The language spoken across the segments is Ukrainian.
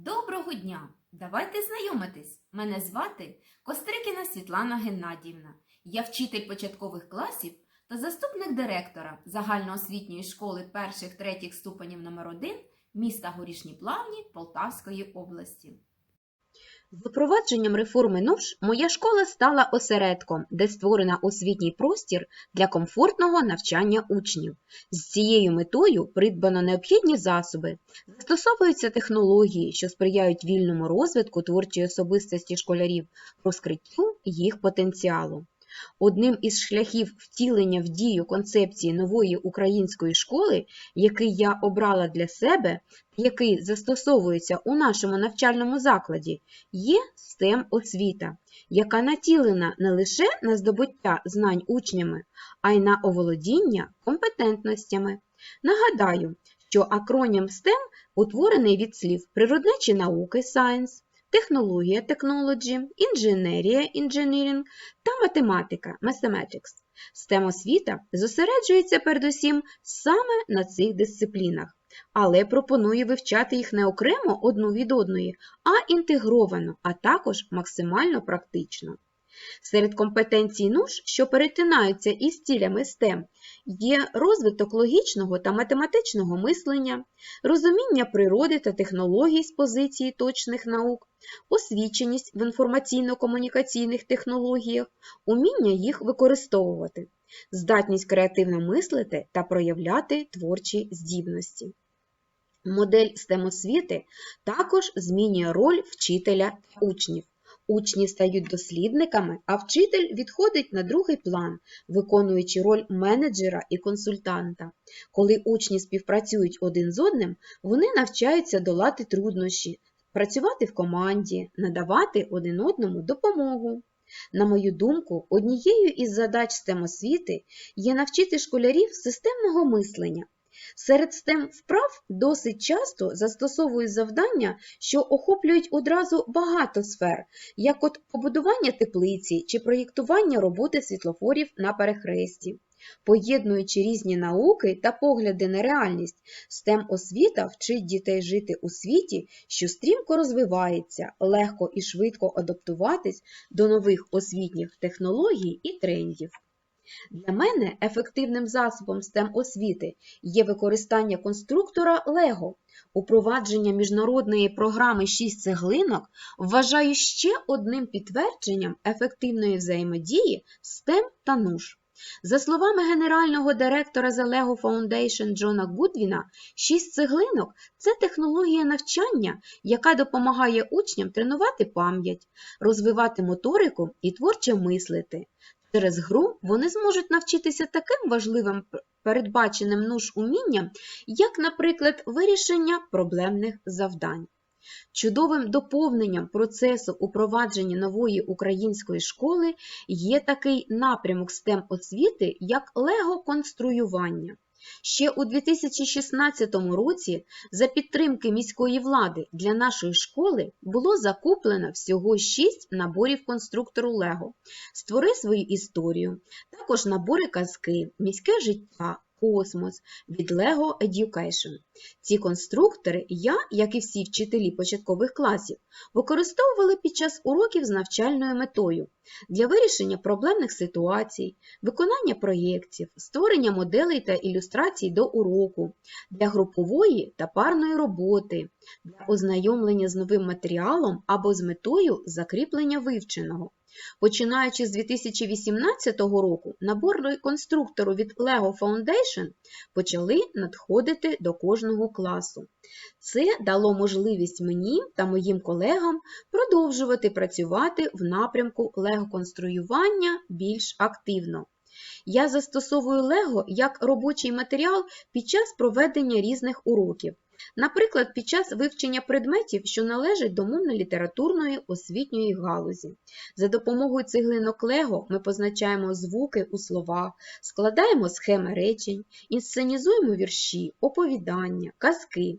Доброго дня! Давайте знайомитись. Мене звати Кострикіна Світлана Геннадіївна. Я вчитель початкових класів та заступник директора загальноосвітньої школи перших-третіх ступенів номер 1 міста Горішні Плавні Полтавської області. З запровадженням реформи НУШ моя школа стала осередком, де створена освітній простір для комфортного навчання учнів. З цією метою придбано необхідні засоби, застосовуються технології, що сприяють вільному розвитку творчої особистості школярів, розкриттю їх потенціалу. Одним із шляхів втілення в дію концепції нової української школи, який я обрала для себе, який застосовується у нашому навчальному закладі, є STEM освіта, яка націлена не лише на здобуття знань учнями, а й на оволодіння компетентностями. Нагадаю, що акронім STEM утворений від слів природничі науки Science, технологія Technology, інженерія Engineering та математика Mathematics. STEM освіта зосереджується передусім саме на цих дисциплінах, але пропонує вивчати їх не окремо одну від одної, а інтегровано, а також максимально практично. Серед компетенцій НУШ, що перетинаються із цілями STEM, є розвиток логічного та математичного мислення, розуміння природи та технологій з позиції точних наук, освіченість в інформаційно-комунікаційних технологіях, уміння їх використовувати, здатність креативно мислити та проявляти творчі здібності. Модель STEM освіти також змінює роль вчителя та учнів. Учні стають дослідниками, а вчитель відходить на другий план, виконуючи роль менеджера і консультанта. Коли учні співпрацюють один з одним, вони навчаються долати труднощі, працювати в команді, надавати один одному допомогу. На мою думку, однією із задач STEM освіти є навчити школярів системного мислення. Серед STEM вправ досить часто застосовують завдання, що охоплюють одразу багато сфер, як от побудування теплиці чи проєктування роботи світлофорів на перехресті. Поєднуючи різні науки та погляди на реальність, STEM освіта вчить дітей жити у світі, що стрімко розвивається, легко і швидко адаптуватись до нових освітніх технологій і трендів. Для мене ефективним засобом STEM освіти є використання конструктора LEGO. Упровадження міжнародної програми «6 цеглинок вважаю ще одним підтвердженням ефективної взаємодії STEM та НУШ. За словами генерального директора The Lego Foundation Джона Гудвіна, «6 цеглинок це технологія навчання, яка допомагає учням тренувати пам'ять, розвивати моторику і творче мислити. Через гру вони зможуть навчитися таким важливим передбаченим нуж умінням, як, наприклад, вирішення проблемних завдань. Чудовим доповненням процесу упровадження нової української школи є такий напрямок STEM освіти, як лего-конструювання. Ще у 2016 році за підтримки міської влади для нашої школи було закуплено всього 6 наборів конструктору Лего. Створи свою історію, також набори казки, міське життя, космос від Lego Education. Ці конструктори я, як і всі вчителі початкових класів, використовували під час уроків з навчальною метою для вирішення проблемних ситуацій, виконання проєктів, створення моделей та ілюстрацій до уроку, для групової та парної роботи, для ознайомлення з новим матеріалом або з метою закріплення вивченого. Починаючи з 2018 року, набори конструктору від Lego Foundation почали надходити до кожного класу. Це дало можливість мені та моїм колегам продовжувати працювати в напрямку лего-конструювання більш активно. Я застосовую Лего як робочий матеріал під час проведення різних уроків. Наприклад, під час вивчення предметів, що належать до мовно-літературної освітньої галузі. За допомогою цеглинок Лего ми позначаємо звуки у словах, складаємо схеми речень, інсценізуємо вірші, оповідання, казки.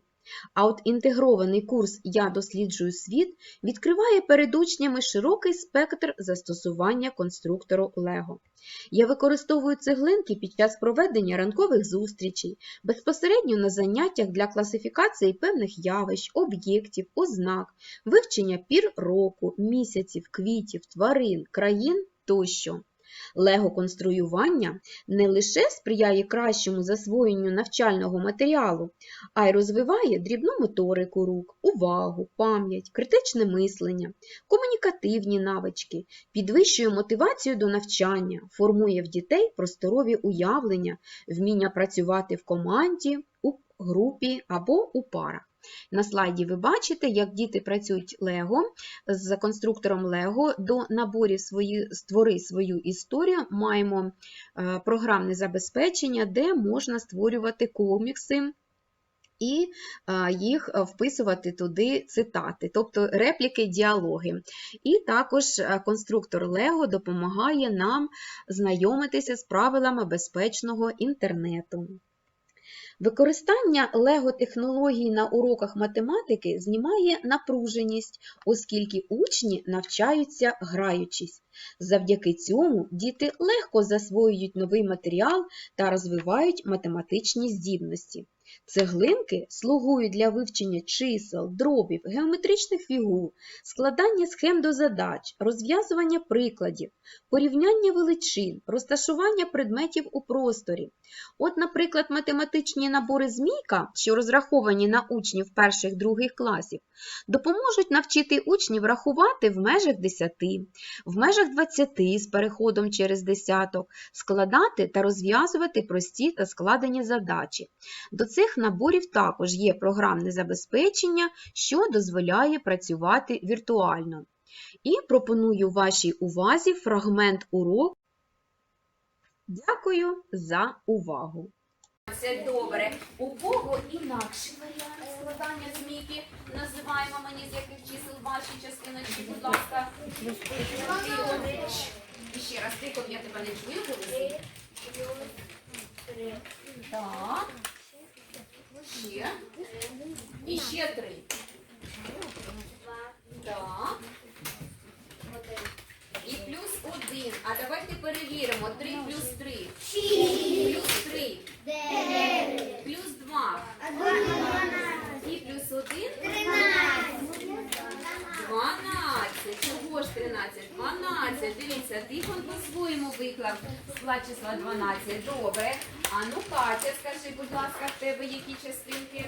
А от інтегрований курс Я досліджую світ відкриває перед учнями широкий спектр застосування конструктору Лего. Я використовую цеглинки під час проведення ранкових зустрічей, безпосередньо на заняттях для класифікації певних явищ, об'єктів, ознак, вивчення пір року, місяців, квітів, тварин, країн тощо. Лего-конструювання не лише сприяє кращому засвоєнню навчального матеріалу, а й розвиває дрібну моторику рук, увагу, пам'ять, критичне мислення, комунікативні навички, підвищує мотивацію до навчання, формує в дітей просторові уявлення, вміння працювати в команді, у групі або у парах. На слайді ви бачите, як діти працюють Лего з конструктором Лего до наборів свої, створи свою історію. Маємо е, програмне забезпечення, де можна створювати комікси. І е, їх е, вписувати туди цитати, тобто репліки, діалоги. І також конструктор Лего допомагає нам знайомитися з правилами безпечного інтернету. Використання лего-технологій на уроках математики знімає напруженість, оскільки учні навчаються граючись. Завдяки цьому діти легко засвоюють новий матеріал та розвивають математичні здібності. Цеглинки слугують для вивчення чисел, дробів, геометричних фігур, складання схем до задач, розв'язування прикладів, порівняння величин, розташування предметів у просторі. От, наприклад, математичні набори змійка, що розраховані на учнів перших-других класів, допоможуть навчити учнів рахувати в межах 10, в межах 20 з переходом через десяток, складати та розв'язувати прості та складені задачі. До цих наборів також є програмне забезпечення, що дозволяє працювати віртуально. І пропоную вашій увазі фрагмент уроку. Дякую за увагу! Це добре. У кого інакший варіант складання змійки? Називаємо мені з яких чисел ваші частиночки, будь ласка. І ще раз тихо, я тебе не чую, голоси. Так. Ще. І ще три. Так. І плюс один. А давайте перевіримо. Три плюс три. Плюс три. Плюс два. І плюс один. Дванадцять. Чого ж тринадцять? Дванадцять. Дивіться, Тихон по-своєму виклав склад числа 12. Добре. А ну, Катя, скажи, будь ласка, в тебе які частинки?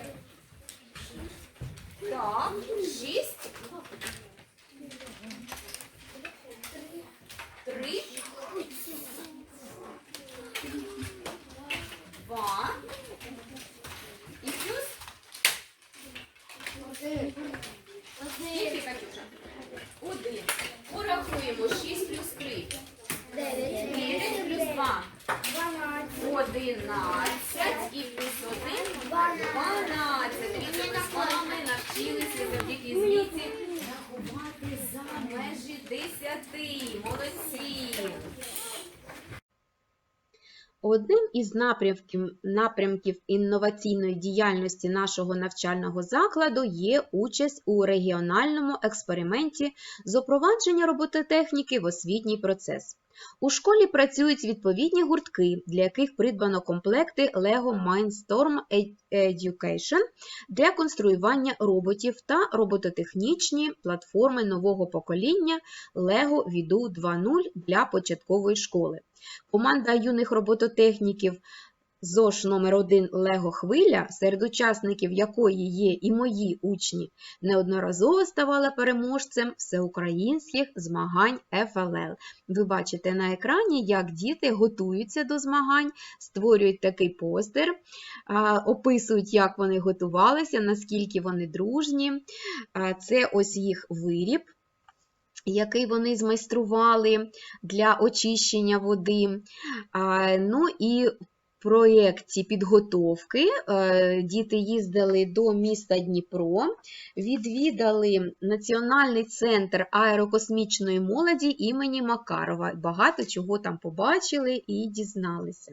Так, шість. Три. Два. І плюс скільки, Катюша? Один. Порахуємо. Шість плюс три. Дев'ять плюс два. Одинадцять. І плюс один. Дванадцять. Дивіться, ми з вами навчилися завдяки змійці рахувати за межі десяти. Молодці. Одним із напрямків, напрямків інноваційної діяльності нашого навчального закладу є участь у регіональному експерименті з опровадження робототехніки в освітній процес. У школі працюють відповідні гуртки, для яких придбано комплекти LEGO Mindstorm Education для конструювання роботів та робототехнічні платформи нового покоління LEGO Vidu 2.0 для початкової школи. Команда юних робототехніків ЗОШ номер 1 Лего Хвиля, серед учасників якої є і мої учні, неодноразово ставала переможцем всеукраїнських змагань ФЛЛ. Ви бачите на екрані, як діти готуються до змагань, створюють такий постер, описують, як вони готувалися, наскільки вони дружні. Це ось їх виріб який вони змайстрували для очищення води. Ну і проєкті підготовки е, діти їздили до міста Дніпро, відвідали Національний центр аерокосмічної молоді імені Макарова. Багато чого там побачили і дізналися.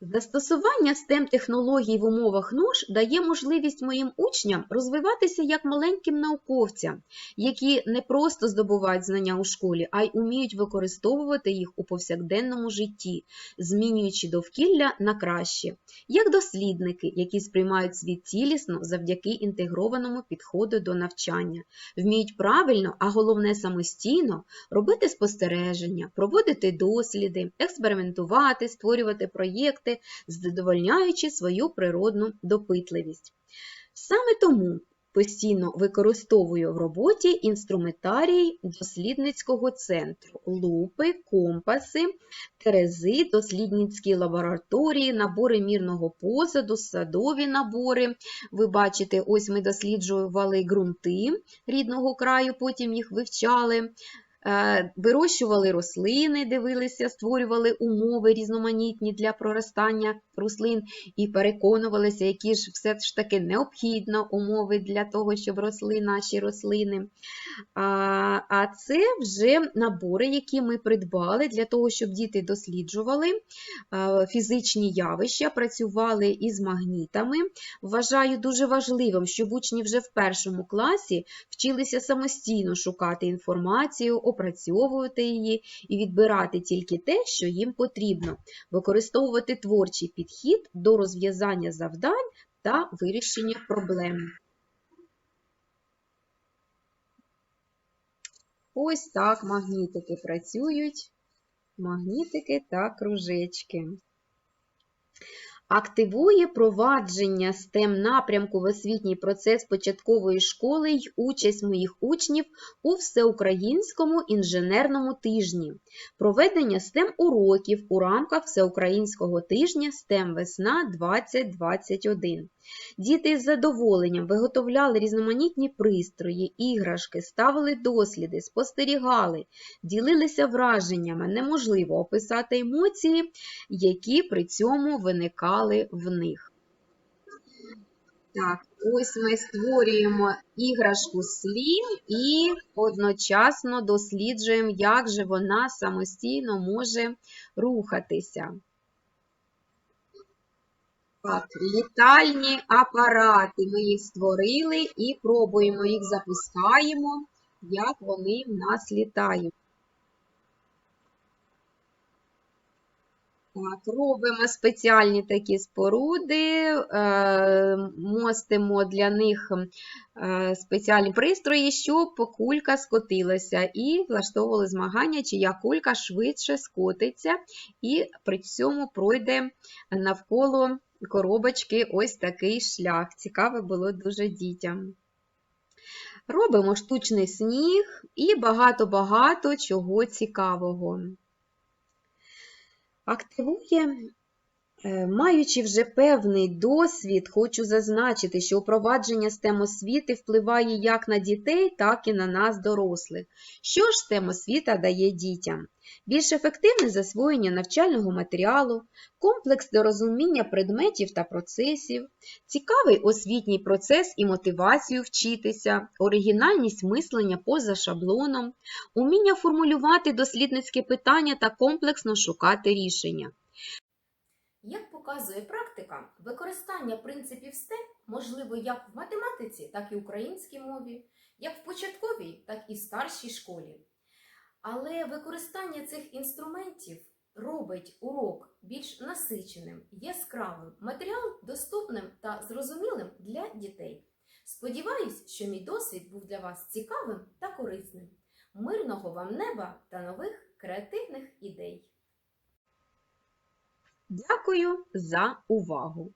Застосування STEM технологій в умовах НОШ дає можливість моїм учням розвиватися як маленьким науковцям, які не просто здобувають знання у школі, а й уміють використовувати їх у повсякденному житті, змінюючи довкілля на краще, як дослідники, які сприймають світ цілісно завдяки інтегрованому підходу до навчання, вміють правильно, а головне самостійно робити спостереження, проводити досліди, експериментувати, створювати проєкти, задовольняючи свою природну допитливість. Саме тому постійно використовую в роботі інструментарій дослідницького центру, лупи, компаси, терези, дослідницькі лабораторії, набори мірного посаду, садові набори. Ви бачите, ось ми досліджували ґрунти рідного краю, потім їх вивчали. Е, Вирощували рослини, дивилися, створювали умови різноманітні для проростання рослин і переконувалися, які ж все ж таки необхідно умови для того, щоб росли наші рослини. А, це вже набори, які ми придбали для того, щоб діти досліджували е, фізичні явища, працювали із магнітами. Вважаю дуже важливим, щоб учні вже в першому класі вчилися самостійно шукати інформацію, опрацьовувати її і відбирати тільки те, що їм потрібно, використовувати творчий підхід до розв'язання завдань та вирішення проблем. Ось так магнітики працюють, магнітики та кружечки. Активує провадження STEM напрямку в освітній процес початкової школи й участь моїх учнів у всеукраїнському інженерному тижні, проведення STEM уроків у рамках всеукраїнського тижня STEM весна 2021. Діти з задоволенням виготовляли різноманітні пристрої, іграшки, ставили досліди, спостерігали, ділилися враженнями. Неможливо описати емоції, які при цьому виникали в них. Так, ось ми створюємо іграшку слів і одночасно досліджуємо, як же вона самостійно може рухатися. Так, літальні апарати. Ми їх створили і пробуємо їх запускаємо, як вони в нас літають. Так, робимо спеціальні такі споруди, е, мостимо для них е, спеціальні пристрої, щоб кулька скотилася, і влаштовували змагання, чия кулька швидше скотиться, і при цьому пройде навколо коробочки ось такий шлях. Цікаве було дуже дітям. Робимо штучний сніг і багато-багато чого цікавого. Активує, маючи вже певний досвід, хочу зазначити, що впровадження STEM освіти впливає як на дітей, так і на нас, дорослих. Що ж STEM освіта дає дітям? Більш ефективне засвоєння навчального матеріалу, комплекс до розуміння предметів та процесів, цікавий освітній процес і мотивацію вчитися, оригінальність мислення поза шаблоном, уміння формулювати дослідницькі питання та комплексно шукати рішення. Як показує практика, використання принципів STEM можливо як в математиці, так і українській мові, як в початковій, так і в старшій школі. Але використання цих інструментів робить урок більш насиченим, яскравим, матеріал доступним та зрозумілим для дітей. Сподіваюсь, що мій досвід був для вас цікавим та корисним. Мирного вам неба та нових креативних ідей! Дякую за увагу!